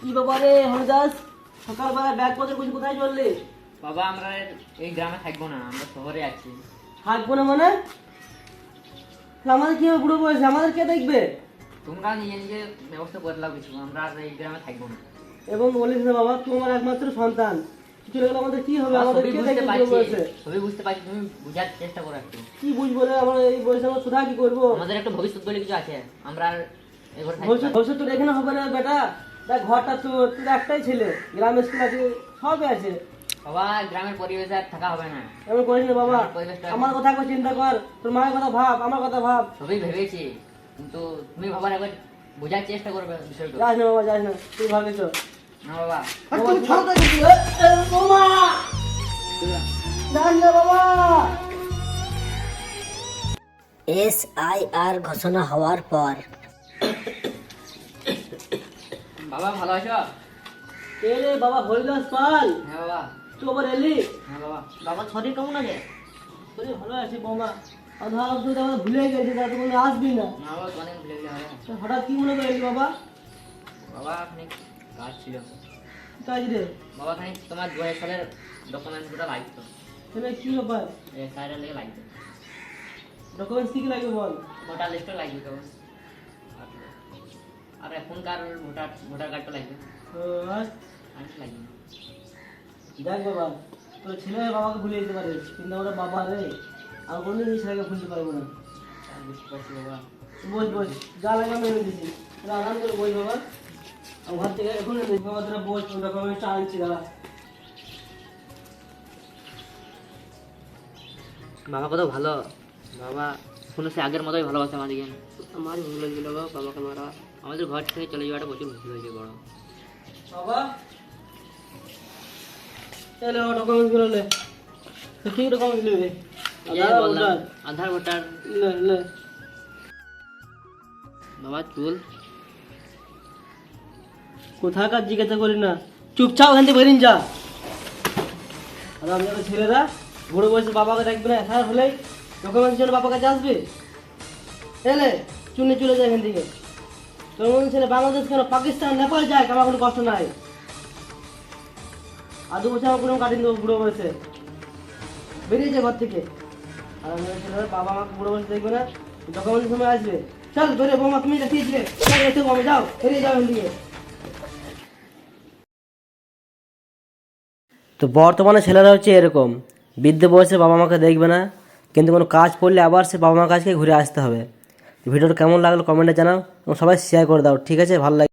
কি ব্যাপারে হরিদাস? সকালবেলা ব্যাগ পত্র কিছু কোথায় চললি? বাবা আমরা এই গ্রামে থাকব না আমরা শহরে আছি। থাকব না মানে? আমাদের কি হবে বুড়ো বয়সে? আমাদের কে দেখবে? তোমরা নিজে নিজে ব্যবস্থা করে কিছু আমরা আর এই গ্রামে থাকব না। এবং বলিস না বাবা তুই আমার একমাত্র সন্তান। চলে গেলে আমাদের কি হবে? আমাদের কে বুঝতে দেখবে বুড়ো পারছি বয়সে? সবই বুঝতে পারছি তুমি বুঝার চেষ্টা করো একটু। কি বুঝব রে আমরা এই বয়সে আমরা সুধা কি করব? আমাদের একটা ভবিষ্যৎ বলে কিছু আছে আমরা আর ভবিষ্যৎ। এখানে হবে না বেটা। দেখ ঘরটা তোর তোর একটাই ছেলে গ্রামের স্কুল আছে সবই আছে। বাবা গ্রামের পরিবেশে আর থাকা হবে না। এমন করিস না বাবা আমার পরিবেশটা- আমার কথা একবার চিন্তা কর তোর মায়ের কথা ভাব আমার কথা ভাব। সবই ভেবেছি কিন্তু তুমি ভাবার একবার বোঝার চেষ্টা করবে বিষয়টা। যাস না বাবা যাস না তুই ভাবিস না বাবা। তুমি ছোট বাবা যাস না বাবা। এস আই আর ঘোষণা হওয়ার পর বাবা ভালো আছো? কে রে বাবা হরিদাস পাল। হ্যাঁ বাবা। তুই আবার এলি? হ্যাঁ বাবা। বাবা শরীর কেমন আছে? শরীর ভালো আছে বৌমা। আর ধর তুই তো ভুলে গেছিস তা তুই আসবি না। না বাবা অনেক ভুলে তো হঠাৎ কি মনে করে এলি বাবা? বাবা খানিক কাজ ছিল। কাজ রে। বাবা খানিক তোমার দু হাজার সালের ডকুমেন্টসগুলো লাগতো। তাহলে কি ব্যাপার? এই সাইডের লেগে লাগতো। ডকুমেন্টস কি লাগবে বল? ভোটার লিস্টও লাগবে তো আর- আর এখনকার ভোটার ভোটার কার্ডটা লাগবে। আর আর লাগবে দেখ বাবা তোর ছেলে বাবাকে ভুলে যেতে পারে কিন্তু আমরা বাবা রে আর কোনোদিন এই ছেলেকে ভুলতে পারব না। আর বুঝতে পারছি বাবা। বস বস যা লাগে আমি এনে দিছি। আরাম করে বই বাবা। আমার ঘর থেকে এখন। বাবা তোরা বস ডকুমেন্টসটা আনছি দাঁড়া। বাবা কত ভালো। বাবা কোনো সে আগের মতোই ভালোবাসে আমাদেরকে। আমারই ভুল হয়েছিল বাবাকে মারা। আমাদের ঘর থেকে চলে যাওয়াটা প্রচুর ভুল হয়েছে বড়। বাবা। এলে ডকুমেন্টসগুলো লে কি ডকুমেন্টস নেবে? এই যে বললাম আধার ভোটার। লে লে বাবা চুল। কোথাকার জিজ্ঞাসা করি না। চুপচাপ ওখান থেকে বেরিয়ে যা। আর আপনাদের ছেলেরা বুড়ো বয়সে বাবাকে দেখবে না এসার হলেই ডকুমেন্টস জন্য বাবার কাছে আসবে? এলে চুনে চলে যায় এখান থেকে। তোর ছেলে বাংলাদেশ কেন? পাকিস্তান, নেপাল যায়, আমার কোনো কষ্ট নাই। আর দু বছর আমার কোনো দেবো, বুড়ো বয়সে। বেরিয়ে যায় ঘর থেকে। আর আমাদের ছেলেরা বাবা আমাকে বুড়ো বয়সে দেখবে না ডকুমেন্টের সময় আসবে। চল ধরে বৌমা, তুমি দেখিয়েছিলে চল, এসে আমি যাও, বেরিয়ে যাও এখান থেকে। তো বর্তমানে ছেলেরা হচ্ছে এরকম। বৃদ্ধ বয়সে বাবা মাকে দেখবে না কিন্তু কোনো কাজ পড়লে আবার সে বাবা মার কাছকে ঘুরে আসতে হবে। ভিডিওটা কেমন লাগল কমেন্টে জানাও এবং সবাই শেয়ার করে দাও, ঠিক আছে? ভালো লাগে